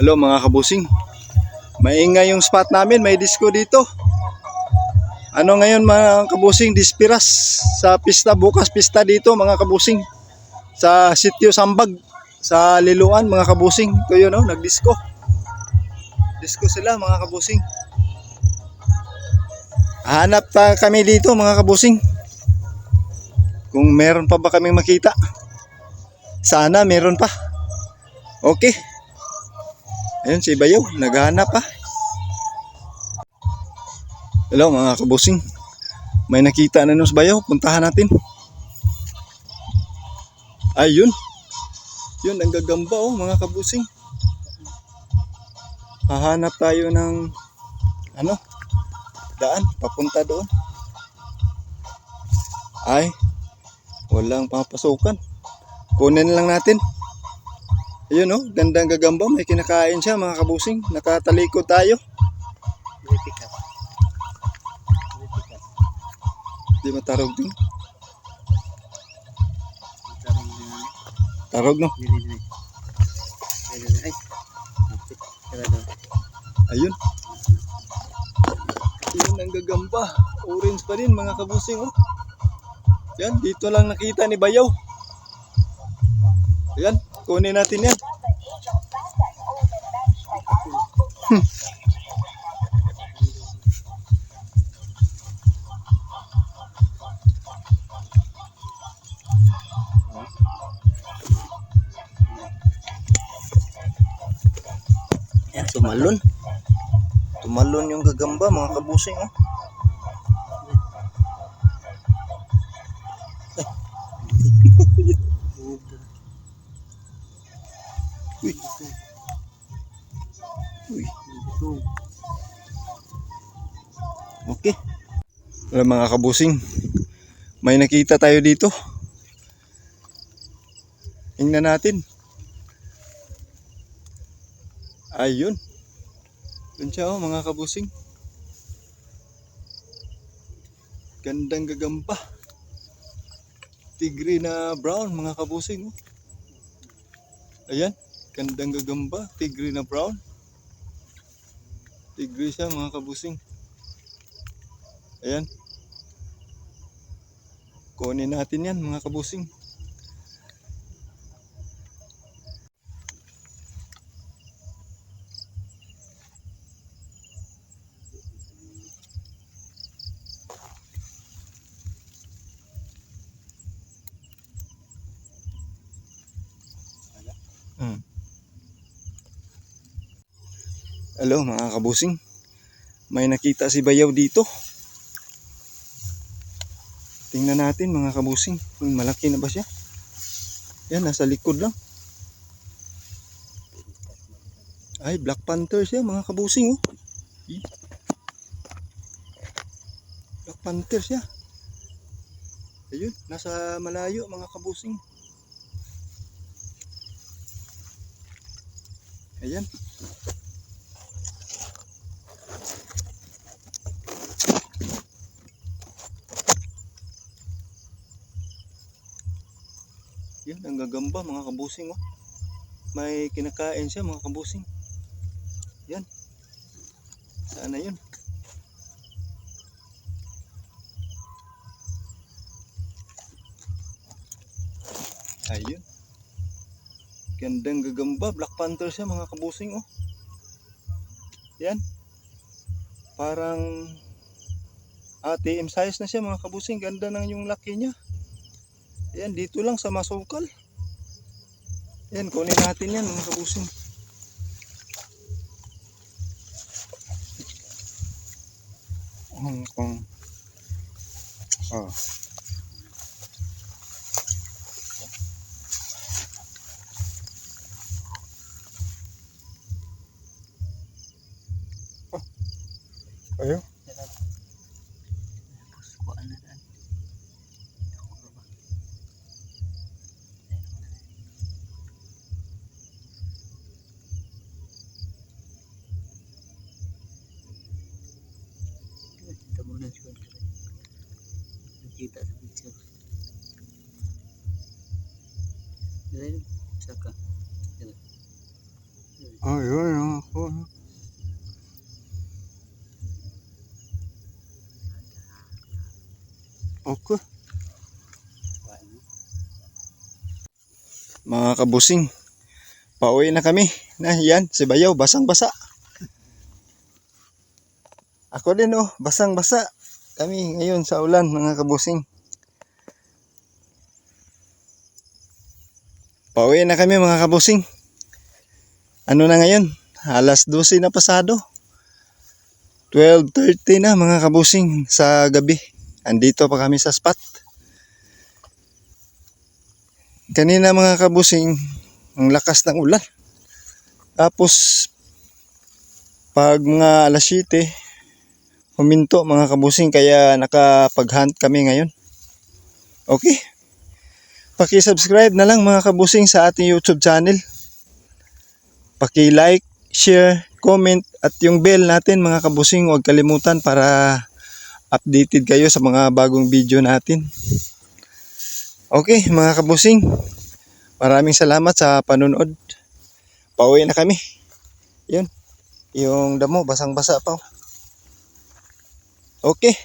Hello mga kabusing. Maingay yung spot namin, may disco dito. Ano ngayon mga kabusing, dispiras sa pista, bukas pista dito mga kabusing. Sa sitio Sambag, sa Liluan mga kabusing. Ito yun oh, nagdisco. Disco sila mga kabusing. Hanap pa kami dito mga kabusing. Kung meron pa ba kaming makita. Sana meron pa. Okay. Ayun si Bayaw, naghahanap pa. Hello mga kabusing. May nakita na nun si Bayaw, puntahan natin. Ayun. Yun, ang gagamba oh mga kabusing. Hahanap tayo ng ano? Daan, papunta doon. Ay, walang papasukan. Kunin lang natin. Ayun oh, gandang gagamba. May kinakain siya mga kabusing. Nakatalikod tayo. Di matarog din. Tarog no. Ayun. Yun ang gagamba. Orange pa rin mga kabusing oh. Yan, dito lang nakita ni Bayaw. Yan, kunin natin yan. Hmm. Yan, tumalon. Tumalon yung gagamba mga kabusing oh. Uy. Uy. Okay. Wala mga kabusing. May nakita tayo dito. Tingnan natin. Ayun. Doon siya oh, mga kabusing. Gandang gagamba. Tigre na brown mga kabusing. Oh. Ayan. Gandang gagamba. Tigre na brown. Tigre siya mga kabusing. Ayan. Kunin natin yan mga kabusing. Hello mga kabusing. May nakita si Bayaw dito. Tingnan natin mga kabusing. Kung malaki na ba siya? Yan, nasa likod lang. Ay, Black Panther siya mga kabusing oh. Black Panther siya. Ayun, nasa malayo mga kabusing. Ayan. Yan, ang gagamba mga kabusing oh. May kinakain siya mga kabusing. Yan. Sana yun. Ayun. Gandang gagamba. Black Panther siya mga kabusing oh. Yan. Parang ATM size na siya mga kabusing. Ganda ng yung laki niya. Yan, dito lang sa masukal. Yan, kunin natin yan mga kabusing. Hong Kong. Ah. Ayo. Tara. Tapos, kuhaan na daan. Ako ba ba? Kita muna siya. Nakita sa picture. Dahil, saka. Dito. Dito. Ayun ako. Mga kabusing, pauwi na kami. Na, yan, si Bayaw, basang-basa. Ako din oh, basang-basa. Kami ngayon sa ulan, mga kabusing. Pauwi na kami mga kabusing. Ano na ngayon? Alas 12 na pasado. 12.30 na mga kabusing sa gabi. Andito pa kami sa spot. Kanina mga kabusing, ang lakas ng ulan. Tapos, pag mga alas 7, huminto mga kabusing kaya nakapag-hunt kami ngayon. Okay. Paki-subscribe na lang mga kabusing sa ating YouTube channel. Paki-like, share, comment at yung bell natin mga kabusing huwag kalimutan para updated kayo sa mga bagong video natin. Okay mga kabusing, maraming salamat sa panonood. Pauwi na kami. Yun, yung damo basang-basa pa. oh. Okay.